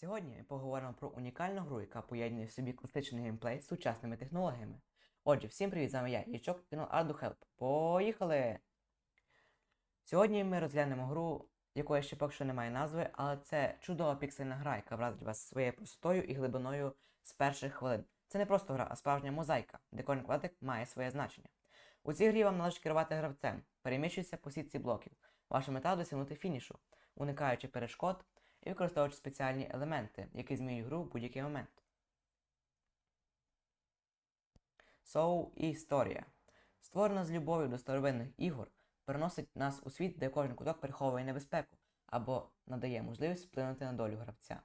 Сьогодні ми поговоримо про унікальну гру, яка поєднує в собі класичний геймплей з сучасними технологіями. Отже, всім привіт, з вами я, Ячок, і канал Help. Поїхали! Сьогодні ми розглянемо гру, якої ще поки що немає назви, але це чудова піксельна гра, яка вразить вас своєю простотою і глибиною з перших хвилин. Це не просто гра, а справжня мозаїка, де кожен квадратик має своє значення. У цій грі вам належить керувати гравцем, переміщуйтеся по сітці блоків. Ваша мета досягнути фінішу, уникаючи перешкод і використовуючи спеціальні елементи, які змінюють гру в будь-який момент. Соу і історія. Створена з любов'ю до старовинних ігор, переносить нас у світ, де кожен куток приховує небезпеку або надає можливість вплинути на долю гравця.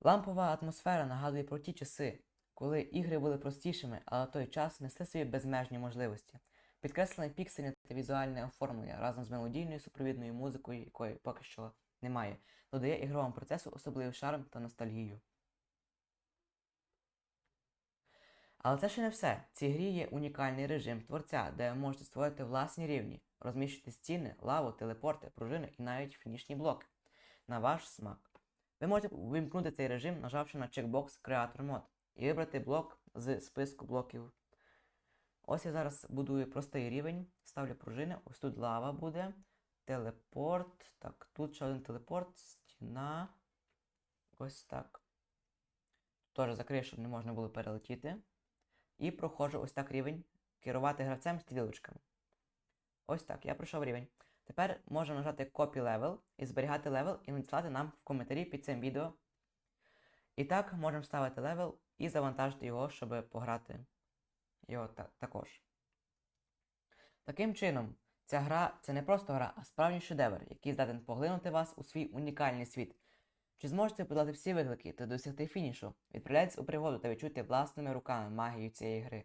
Лампова атмосфера нагадує про ті часи, коли ігри були простішими, але в той час несли собі безмежні можливості. Підкреслене піксельне та візуальне оформлення разом з мелодійною супровідною музикою, якої поки що немає, додає ігровому процесу особливий шарм та ностальгію. Але це ще не все. В цій грі є унікальний режим творця, де ви можете створити власні рівні, розміщити стіни, лаву, телепорти, пружини і навіть фінішні блоки на ваш смак. Ви можете вимкнути цей режим, нажавши на чекбокс Creator Mode і вибрати блок з списку блоків. Ось я зараз будую простий рівень, ставлю пружини, ось тут лава буде, телепорт, так, тут ще один телепорт, стіна. Ось так. Теж закрию, щоб не можна було перелетіти. І проходжу ось так рівень, керувати гравцем стрілочками. Ось так, я пройшов рівень. Тепер можна нажати Copy Level і зберігати левел і надіслати нам в коментарі під цим відео. І так можемо ставити левел і завантажити його, щоб пограти його та також. Таким чином, ця гра це не просто гра, а справжній шедевр, який здатен поглинути вас у свій унікальний світ. Чи зможете подолати всі виклики та досягти фінішу? Відправляйтесь у пригоду та відчуйте власними руками магію цієї гри.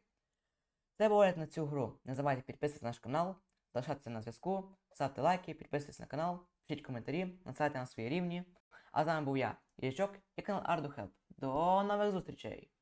Це огляд на цю гру. Не забувайте підписатися на наш канал, залишатися на зв'язку, ставте лайки, підписуйтесь на канал, пишіть коментарі, надсилайте нам свої рівні. А з вами був я, Ячок і канал Art to Help. До нових зустрічей!